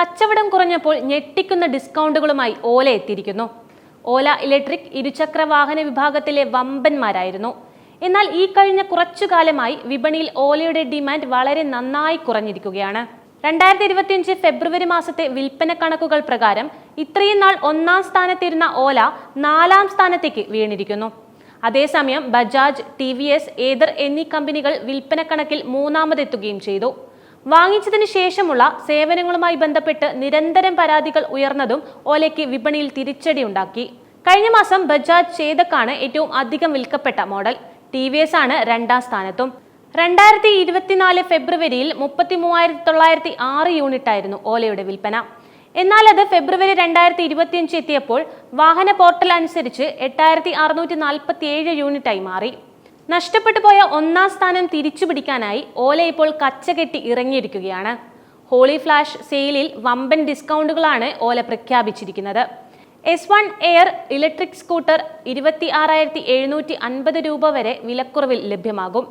കച്ചവടം കുറഞ്ഞപ്പോൾ ഞെട്ടിക്കുന്ന ഡിസ്കൗണ്ടുകളുമായി ഓല എത്തിയിരിക്കുന്നു. ഓല ഇലക്ട്രിക് ഇരുചക്ര വാഹന വിഭാഗത്തിലെ വമ്പന്മാരായിരുന്നു. എന്നാൽ ഈ കഴിഞ്ഞ കുറച്ചു കാലമായി വിപണിയിൽ ഓലയുടെ ഡിമാൻഡ് വളരെ നന്നായി കുറഞ്ഞിരിക്കുകയാണ്. രണ്ടായിരത്തി ഇരുപത്തിയഞ്ച് ഫെബ്രുവരി മാസത്തെ വിൽപ്പന കണക്കുകൾ പ്രകാരം ഇത്രയും നാൾ ഒന്നാം സ്ഥാനത്തിരുന്ന ഓല നാലാം സ്ഥാനത്തേക്ക് വീണിരിക്കുന്നു. അതേസമയം Bajaj T V S Ather എന്നീ കമ്പനികൾ വിൽപ്പന കണക്കിൽ മൂന്നാമതെത്തുകയും ചെയ്തു. വാങ്ങിച്ചതിന് ശേഷമുള്ള സേവനങ്ങളുമായി ബന്ധപ്പെട്ട് നിരന്തരം പരാതികൾ ഉയർന്നതും ഓലയ്ക്ക് വിപണിയിൽ തിരിച്ചടിയുണ്ടാക്കി കഴിഞ്ഞ മാസം ബജാജ് ചേതക്കാണ് ഏറ്റവും അധികം വിൽക്കപ്പെട്ട മോഡൽ. ടി വി എസ് ആണ് രണ്ടാം സ്ഥാനത്തും. രണ്ടായിരത്തി ഇരുപത്തിനാല് ഫെബ്രുവരിയിൽ മുപ്പത്തി മൂവായിരത്തി തൊള്ളായിരത്തി ആറ് യൂണിറ്റ് ആയിരുന്നു ഓലയുടെ വിൽപ്പന. എന്നാൽ അത് ഫെബ്രുവരി രണ്ടായിരത്തി ഇരുപത്തിയഞ്ച് എത്തിയപ്പോൾ വാഹന പോർട്ടൽ അനുസരിച്ച് എട്ടായിരത്തി അറുന്നൂറ്റി നാൽപ്പത്തി ഏഴ് യൂണിറ്റായി മാറി. നഷ്ടപ്പെട്ടു പോയ ഒന്നാം സ്ഥാനം തിരിച്ചു പിടിക്കാനായി ഓല ഇപ്പോൾ കച്ചകെട്ടി ഇറങ്ങിയിരിക്കുകയാണ്. ഹോളി ഫ്ലാഷ് സെയിലിൽ വമ്പൻ ഡിസ്കൗണ്ടുകളാണ് ഓല പ്രഖ്യാപിച്ചിരിക്കുന്നത്. S one air electric scooter ഇരുപത്തി ആറായിരത്തി എഴുന്നൂറ്റി അൻപത് രൂപ വരെ വിലക്കുറവിൽ ലഭ്യമാകും.